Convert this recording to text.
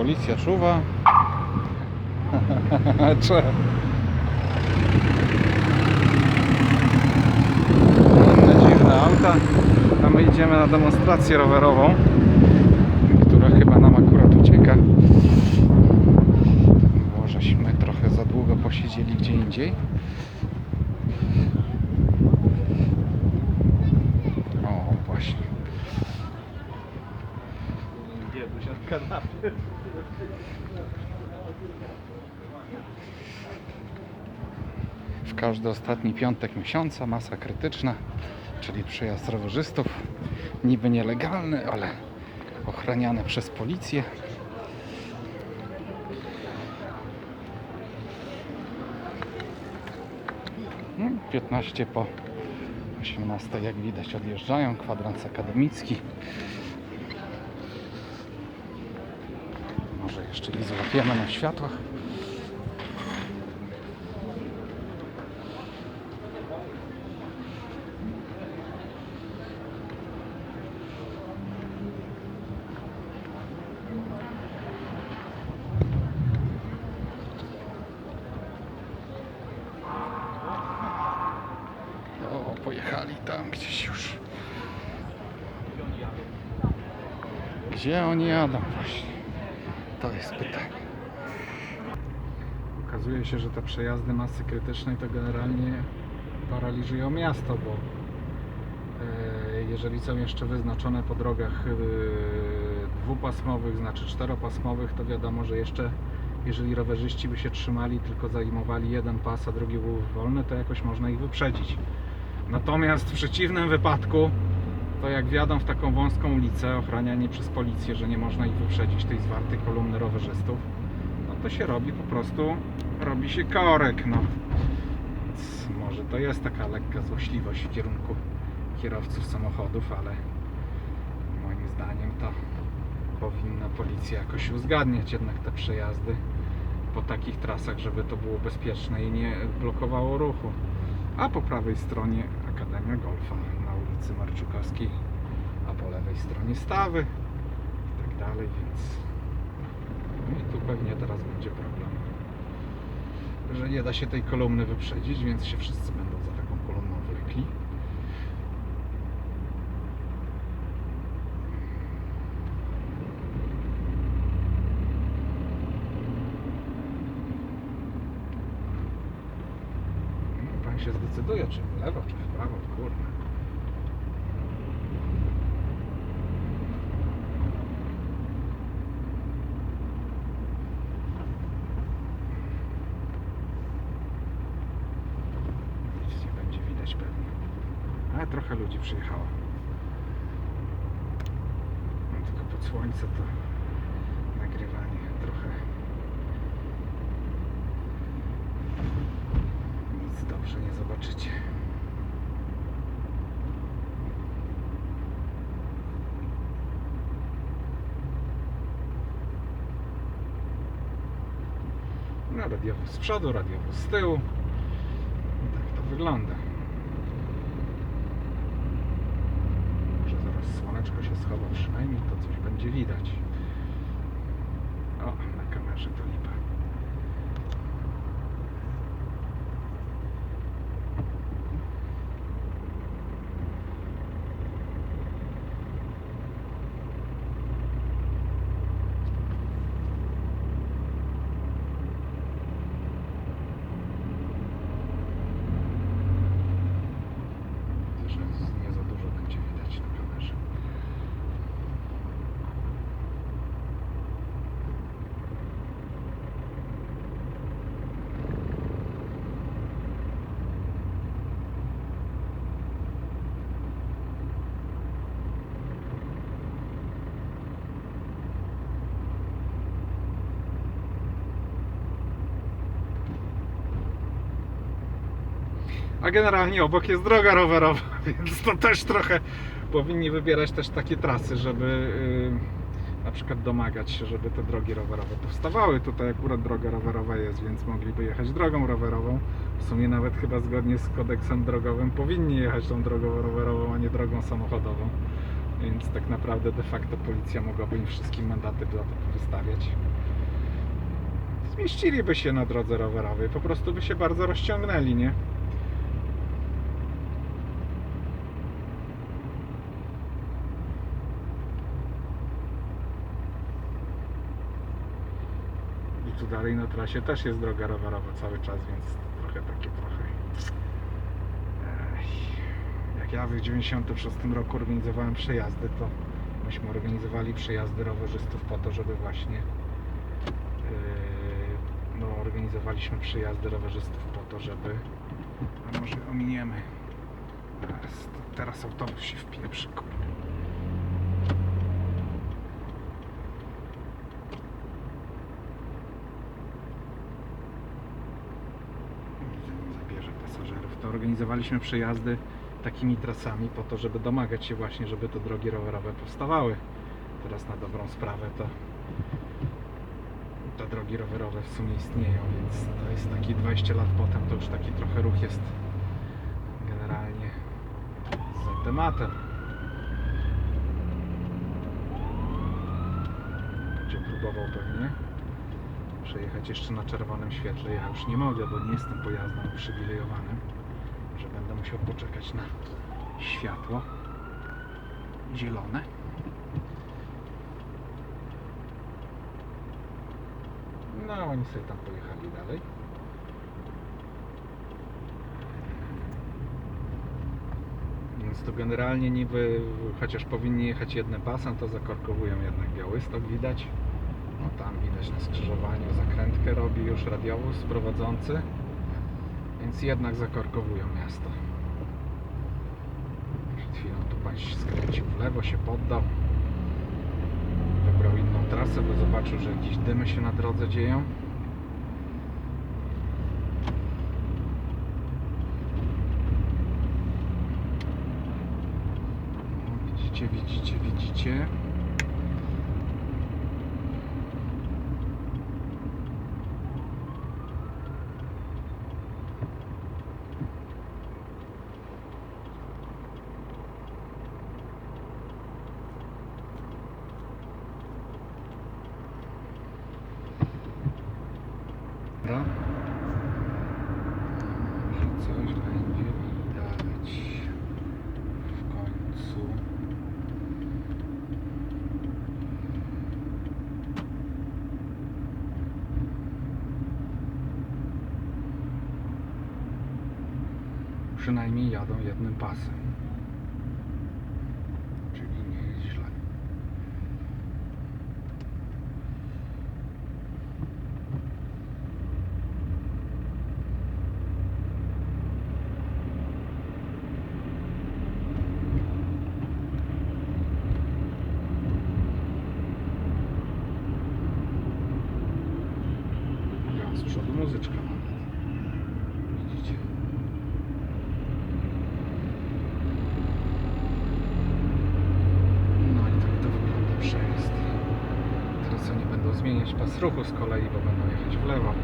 policja czuwa. Cze. Inne dziwne auta. A my idziemy na demonstrację rowerową, która chyba nam akurat ucieka. Było, żeśmy trochę za długo posiedzieli gdzie indziej. O, właśnie. W każdy ostatni piątek miesiąca masa krytyczna, czyli przejazd rowerzystów. Niby nielegalny, ale ochraniany przez policję. No, 15 po 18 jak widać odjeżdżają, kwadrans akademicki. Może jeszcze ich złapiemy na światłach. O, pojechali tam gdzieś już. Gdzie oni jadą właśnie? To jest pytanie. Okazuje się, że te przejazdy masy krytycznej to generalnie paraliżują miasto, bo e, jeżeli są jeszcze wyznaczone po drogach e, dwupasmowych, znaczy czteropasmowych, to wiadomo, że jeszcze jeżeli rowerzyści by się trzymali, tylko zajmowali jeden pas, a drugi był wolny, to jakoś można ich wyprzedzić. Natomiast w przeciwnym wypadku, to jak wjadą w taką wąską ulicę, ochraniani przez policję, że nie można ich wyprzedzić, tej zwartej kolumny rowerzystów, no to się robi po prostu, robi się korek, no. Więc może to jest taka lekka złośliwość w kierunku kierowców samochodów, ale moim zdaniem to powinna policja jakoś uzgadniać jednak te przejazdy po takich trasach, żeby to było bezpieczne i nie blokowało ruchu. A po prawej stronie Akademia Golfa na ulicy Marczukowskiej, a po lewej stronie Stawy i tak dalej, więc no i tu pewnie teraz będzie problem, że nie da się tej kolumny wyprzedzić, więc się wszyscy będą za taką kolumną wlekli. No, się zdecyduje, czy w lewo, czy w nie będzie widać pewnie. Ale trochę ludzi przyjechało. No, tylko pod słońce to nagrywanie trochę nic dobrze nie zobaczycie. Radiowóz z przodu, radiowóz z tyłu. I tak to wygląda. Może zaraz słoneczko się schowa, przynajmniej to coś będzie widać. O, na kamerze to lipa. że nie za dużo będzie widać na kamerze. A generalnie obok jest droga rowerowa, więc to też trochę powinni wybierać też takie trasy, żeby yy, na przykład domagać się, żeby te drogi rowerowe powstawały. Tutaj akurat droga rowerowa jest, więc mogliby jechać drogą rowerową. W sumie nawet chyba zgodnie z kodeksem drogowym powinni jechać tą drogą rowerową, a nie drogą samochodową. Więc tak naprawdę de facto policja mogłaby im wszystkim mandaty za to wystawiać. Zmieściliby się na drodze rowerowej, po prostu by się bardzo rozciągnęli, nie? I tu dalej na trasie też jest droga rowerowa cały czas, więc trochę takie trochę. Jak ja w 96 roku organizowałem przejazdy, to myśmy organizowali przejazdy rowerzystów po to, żeby właśnie yy, no, organizowaliśmy przejazdy rowerzystów po to, żeby a może ominiemy teraz, teraz autobus się wpieprzy kurde. Organizowaliśmy przejazdy takimi trasami po to, żeby domagać się właśnie, żeby te drogi rowerowe powstawały. Teraz na dobrą sprawę to te drogi rowerowe w sumie istnieją, więc to jest taki 20 lat potem, to już taki trochę ruch jest generalnie za tematem. Będzie próbował pewnie przejechać jeszcze na czerwonym świetle. Ja już nie mogę, bo nie jestem pojazdem uprzywilejowanym, musiał poczekać na światło zielone. No, oni sobie tam pojechali dalej. Więc to generalnie niby, chociaż powinni jechać jednym pasem, to zakorkowują jednak Białystok, widać. No tam widać na skrzyżowaniu zakrętkę robi już radiowóz prowadzący. Więc jednak zakorkowują miasto. Się skręcił w lewo, się poddał. Wybrał inną trasę, bo zobaczył, że jakieś dymy się na drodze dzieją. Widzicie, widzicie, widzicie. Dobra. Może coś będzie widać w końcu. Przynajmniej jadą jednym pasem. Czyli nie jest źle. Ja z przodu muzyczka mam. Widzicie? No i tak to wygląda przejazd. Teraz oni będą zmieniać pas ruchu z kolei, bo będą jechać w lewo.